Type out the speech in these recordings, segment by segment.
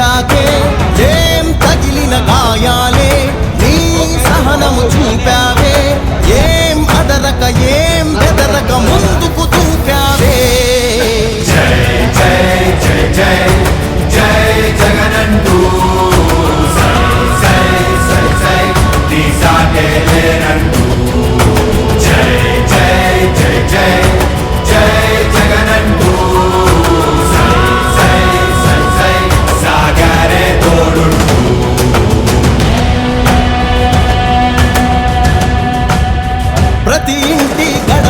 అండవి ఏం తగిలిన గాయాలే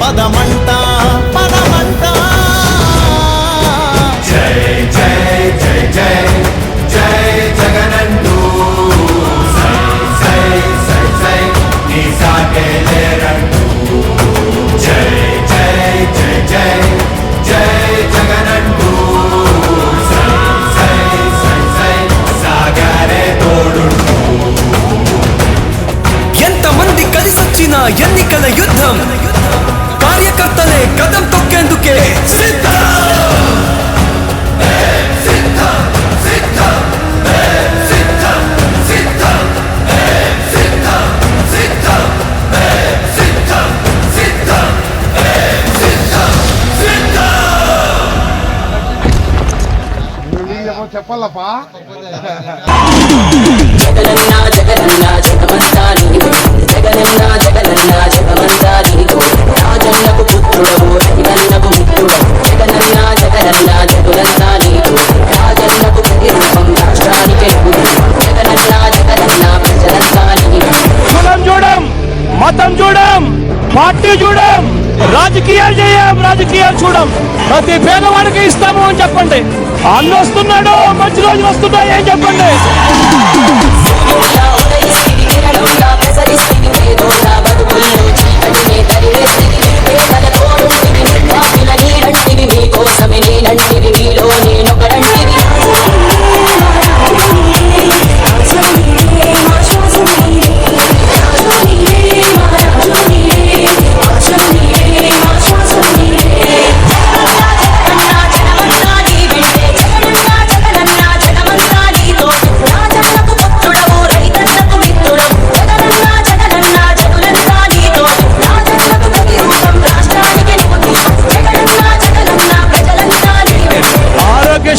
పదమంట పదమంట. ఎంతమంది కలిసొచ్చిన ఎన్నికల యుద్ధం? కార్యకర్తలే కదం తొక్కేందుకే చెప్పాలప్పా. పార్టీ చూడం రాజకీయాలు చేయం రాజకీయాలు చూడం. ప్రతి పేదవాడికి ఇస్తాము అని చెప్పండి. అన్న వస్తున్నాడు మంచి రోజులు వస్తున్నాయి అని చెప్పండి.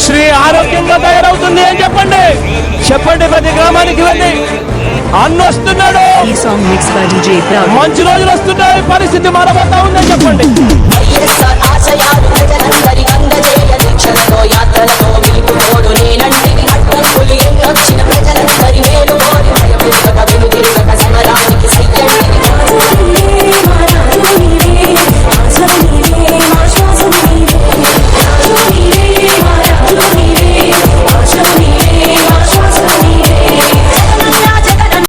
శ్రీ ఆరోగ్యంగా తయారవుతుంది అని చెప్పండి. చెప్పండి ప్రతి గ్రామానికి వెళ్ళి. అన్ను వస్తున్నాడు. మంచి రోజులు వస్తున్నాయి. పరిస్థితి మారబోతా ఉందని చెప్పండి. ఆశయాలు